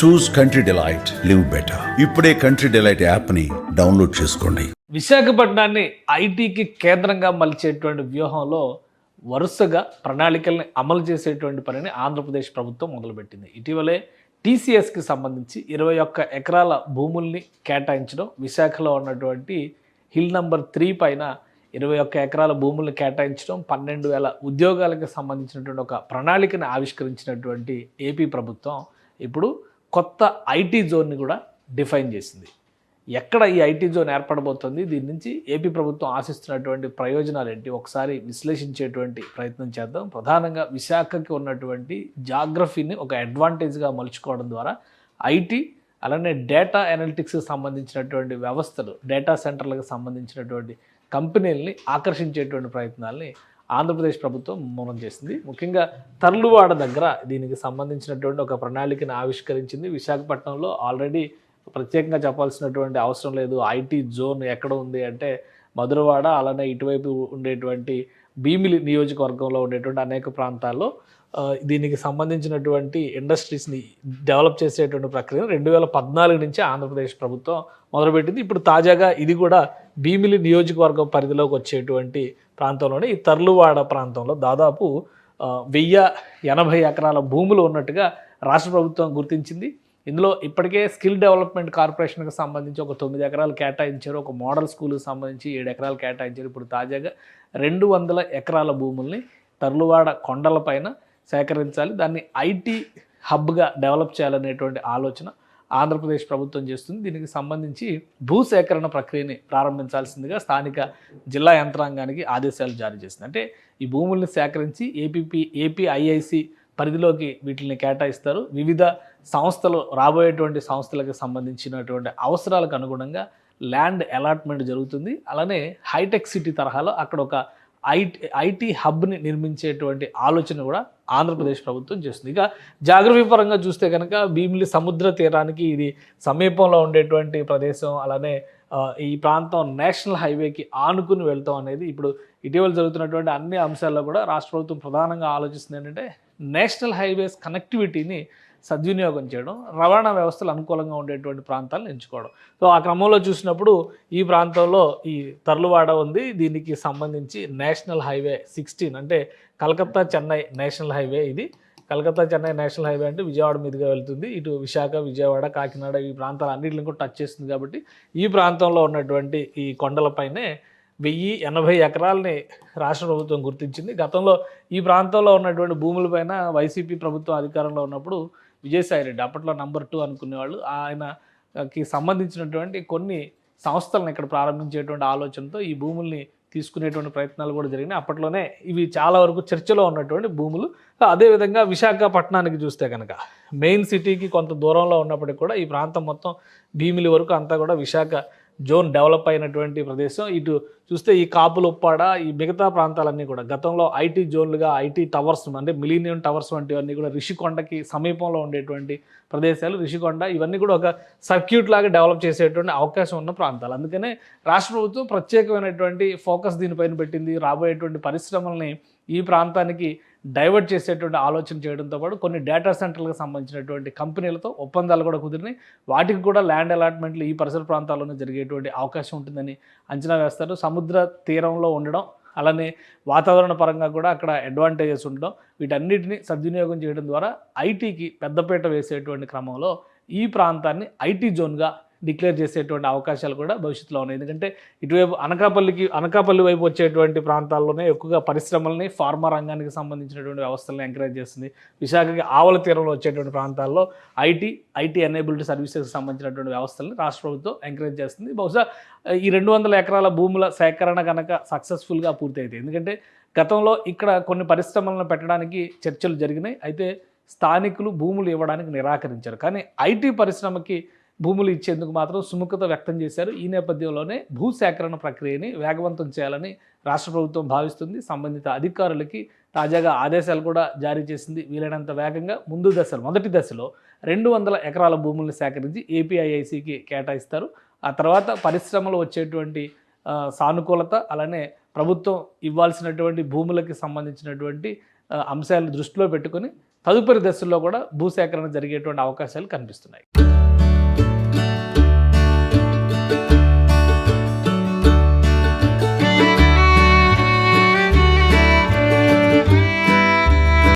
Choose country delight live better ఇప్పుడే country delight యాప్ని download చేసుకోండి. విశాఖపట్నాన్ని ఐటీకి కేంద్రంగా మలిచేటువంటి వ్యూహంలో వరుసగా ప్రణాళికల్ని అమలు చేసేటువంటి పనిని ఆంధ్రప్రదేశ్ ప్రభుత్వం మొదలుపెట్టింది. ఇటీవలే టీసీఎస్కి సంబంధించి ఇరవై ఒక్క ఎకరాల భూముల్ని కేటాయించడం విశాఖలో ఉన్నటువంటి హిల్ నంబర్ త్రీ పైన ఇరవై ఒక్క ఎకరాల భూములను కేటాయించడం పన్నెండు వేల ఉద్యోగాలకు సంబంధించినటువంటి ఒక ప్రణాళికను ఆవిష్కరించినటువంటి ఏపీ ప్రభుత్వం ఇప్పుడు కొత్త ఐటీ జోన్ని కూడా డిఫైన్ చేసింది. ఎక్కడ ఈ ఐటీ జోన్ ఏర్పడబోతుంది? దీని నుంచి ఏపీ ప్రభుత్వం ఆశిస్తున్నటువంటి ప్రయోజనాలు ఏంటి? ఒకసారి విశ్లేషించేటువంటి ప్రయత్నం చేద్దాం. ప్రధానంగా విశాఖకి ఉన్నటువంటి జాగ్రఫీని ఒక అడ్వాంటేజ్గా మలుచుకోవడం ద్వారా ఐటీ అలానే డేటా అనలిటిక్స్కి సంబంధించినటువంటి వ్యవస్థలు డేటా సెంటర్లకు సంబంధించినటువంటి కంపెనీలని ఆకర్షించేటువంటి ప్రయత్నాల్ని ఆంధ్రప్రదేశ్ ప్రభుత్వం మూలం చేసింది. ముఖ్యంగా తర్లువాడ దగ్గర దీనికి సంబంధించినటువంటి ఒక ప్రణాళికను ఆవిష్కరించింది. విశాఖపట్నంలో ఆల్రెడీ ప్రత్యేకంగా చెప్పాల్సినటువంటి అవసరం లేదు. ఐటీ జోన్ ఎక్కడ ఉంది అంటే మధురవాడ అలానే ఇటువైపు ఉండేటువంటి భీమిలి నియోజకవర్గంలో ఉండేటువంటి అనేక ప్రాంతాల్లో దీనికి సంబంధించినటువంటి ఇండస్ట్రీస్ని డెవలప్ చేసేటువంటి ప్రక్రియను రెండు వేల పద్నాలుగు నుంచి ఆంధ్రప్రదేశ్ ప్రభుత్వం మొదలుపెట్టింది. ఇప్పుడు తాజాగా ఇది కూడా భీమిలి నియోజకవర్గం పరిధిలోకి వచ్చేటువంటి ప్రాంతంలోనే ఈ తర్లువాడ ప్రాంతంలో దాదాపు వెయ్యి ఎనభై ఎకరాల భూములు ఉన్నట్టుగా రాష్ట్ర ప్రభుత్వం గుర్తించింది. ఇందులో ఇప్పటికే స్కిల్ డెవలప్మెంట్ కార్పొరేషన్కి సంబంధించి ఒక తొమ్మిది ఎకరాలు కేటాయించారు. ఒక మోడల్ స్కూల్కి సంబంధించి ఏడు ఎకరాలు కేటాయించారు. ఇప్పుడు తాజాగా రెండు వందల ఎకరాల భూముల్ని తర్లువాడ కొండలపైన సేకరించాలి. దాన్ని ఐటీ హబ్గా డెవలప్ చేయాలనేటువంటి ఆలోచన ఆంధ్రప్రదేశ్ ప్రభుత్వం చేస్తుంది. దీనికి సంబంధించి భూసేకరణ ప్రక్రియని ప్రారంభించాల్సిందిగా స్థానిక జిల్లా యంత్రాంగానికి ఆదేశాలు జారీ చేసింది. అంటే ఈ భూముల్ని సేకరించి ఏపీపీ ఏపీఐఐసి పరిధిలోకి వీటిని కేటాయిస్తారు. వివిధ సంస్థలు రాబోయేటువంటి సంస్థలకు సంబంధించినటువంటి అవసరాలకు అనుగుణంగా ల్యాండ్ అలాట్మెంట్ జరుగుతుంది. అలానే హైటెక్ సిటీ తరహాలో అక్కడ ఒక ఐటీ ఐటీ హబ్ని నిర్మించేటువంటి ఆలోచన కూడా ఆంధ్రప్రదేశ్ ప్రభుత్వం చేస్తుంది. ఇక జాగ్రఫీ పరంగా చూస్తే కనుక భీమిలి సముద్ర తీరానికి ఇది సమీపంలో ఉండేటువంటి ప్రదేశం. అలానే ఈ ప్రాంతం నేషనల్ హైవేకి ఆనుకుని వెళ్తాం అనేది ఇప్పుడు ఇటీవల జరుగుతున్నటువంటి అన్ని అంశాల్లో కూడా రాష్ట్ర ప్రభుత్వం ప్రధానంగా ఆలోచిస్తుంది ఏంటంటే నేషనల్ హైవేస్ కనెక్టివిటీని సద్వినియోగం చేయడం రవాణా వ్యవస్థలు అనుకూలంగా ఉండేటువంటి ప్రాంతాలను ఎంచుకోవడం. సో ఆ క్రమంలో చూసినప్పుడు ఈ ప్రాంతంలో ఈ తర్లువాడ ఉంది. దీనికి సంబంధించి నేషనల్ హైవే సిక్స్టీన్ అంటే కలకత్తా చెన్నై నేషనల్ హైవే ఇది. కలకత్తా చెన్నై నేషనల్ హైవే అంటే విజయవాడ మీదుగా వెళ్తుంది. ఇటు విశాఖ విజయవాడ కాకినాడ ఈ ప్రాంతాలు అన్నింటిని కూడా టచ్ చేస్తుంది కాబట్టి ఈ ప్రాంతంలో ఉన్నటువంటి ఈ కొండలపైనే వెయ్యి ఎనభై ఎకరాలని రాష్ట్ర ప్రభుత్వం గుర్తించింది. గతంలో ఈ ప్రాంతంలో ఉన్నటువంటి భూములపైన వైసీపీ ప్రభుత్వం అధికారంలో ఉన్నప్పుడు విజయసాయి రెడ్డి అప్పట్లో నంబర్ టూ అనుకునేవాళ్ళు. ఆయనకి సంబంధించినటువంటి కొన్ని సంస్థలను ఇక్కడ ప్రారంభించేటువంటి ఆలోచనతో ఈ భూముల్ని తీసుకునేటువంటి ప్రయత్నాలు కూడా జరిగినాయి. అప్పట్లోనే ఇవి చాలా వరకు చర్చలో ఉన్నటువంటి భూములు. అదేవిధంగా విశాఖపట్నానికి చూస్తే కనుక మెయిన్ సిటీకి కొంత దూరంలో ఉన్నప్పటికీ కూడా ఈ ప్రాంతం మొత్తం భీమిలి వరకు అంతా కూడా విశాఖ జోన్ డెవలప్ అయినటువంటి ప్రదేశం. ఇటు చూస్తే ఈ కాపులు ఉప్పాడ ఈ మిగతా ప్రాంతాలన్నీ కూడా గతంలో ఐటీ జోన్లుగా ఐటీ టవర్స్ అంటే మిలీనియం టవర్స్ వంటివన్నీ కూడా రిషికొండకి సమీపంలో ఉండేటువంటి ప్రదేశాలు. రిషికొండ ఇవన్నీ కూడా ఒక సర్క్యూట్ లాగా డెవలప్ చేసేటువంటి అవకాశం ఉన్న ప్రాంతాలు. అందుకనే రాష్ట్ర ప్రభుత్వం ప్రత్యేకమైనటువంటి ఫోకస్ దీనిపైన పెట్టింది. రాబోయేటువంటి పరిశ్రమల్ని ఈ ప్రాంతానికి డైవర్ట్ చేసేటువంటి ఆలోచన చేయడంతో పాటు కొన్ని డేటా సెంటర్లకు సంబంధించినటువంటి కంపెనీలతో ఒప్పందాలు కూడా కుదిరినాయి. వాటికి కూడా ల్యాండ్ అలాట్మెంట్లు ఈ పరిసర ప్రాంతాల్లోనే జరిగేటువంటి అవకాశం ఉంటుందని అంచనా వేస్తారు. సముద్ర తీరంలో ఉండడం అలానే వాతావరణ పరంగా కూడా అక్కడ అడ్వాంటేజెస్ ఉండడం వీటన్నిటిని సద్వినియోగం చేయడం ద్వారా ఐటీకి పెద్దపీట వేసేటువంటి క్రమంలో ఈ ప్రాంతాన్ని ఐటీ జోన్గా డిక్లేర్ చేసేటువంటి అవకాశాలు కూడా భవిష్యత్తులో ఉన్నాయి. ఎందుకంటే ఇటువైపు అనకాపల్లికి అనకాపల్లి వైపు వచ్చేటువంటి ప్రాంతాల్లోనే ఎక్కువగా పరిశ్రమల్ని ఫార్మా రంగానికి సంబంధించినటువంటి వ్యవస్థలను ఎంకరేజ్ చేస్తుంది. విశాఖకి ఆవల తీరంలో వచ్చేటువంటి ప్రాంతాల్లో ఐటీ ఐటీ ఎనేబిలిటీ సర్వీసెస్కి సంబంధించినటువంటి వ్యవస్థలను రాష్ట్ర ప్రభుత్వం ఎంకరేజ్ చేస్తుంది. బహుశా ఈ రెండు వందల ఎకరాల భూముల సేకరణ కనుక సక్సెస్ఫుల్గా పూర్తయితే ఎందుకంటే గతంలో ఇక్కడ కొన్ని పరిశ్రమలను పెట్టడానికి చర్చలు జరిగినాయి. అయితే స్థానికులు భూములు ఇవ్వడానికి నిరాకరించారు. కానీ ఐటీ పరిశ్రమకి భూములు ఇచ్చేందుకు మాత్రం సుముఖత వ్యక్తం చేశారు. ఈ నేపథ్యంలోనే భూసేకరణ ప్రక్రియని వేగవంతం చేయాలని రాష్ట్ర ప్రభుత్వం భావిస్తుంది. సంబంధిత అధికారులకి తాజాగా ఆదేశాలు కూడా జారీ చేసింది. వీలైనంత వేగంగా ముందు దశలో మొదటి దశలో రెండు వందల ఎకరాల భూముల్ని సేకరించి ఏపీఐఐసికి కేటాయిస్తారు. ఆ తర్వాత పరిశ్రమలు వచ్చేటువంటి సానుకూలత అలానే ప్రభుత్వం ఇవ్వాల్సినటువంటి భూములకి సంబంధించినటువంటి అంశాలను దృష్టిలో పెట్టుకొని తదుపరి దశల్లో కూడా భూసేకరణ జరిగేటువంటి అవకాశాలు కనిపిస్తున్నాయి.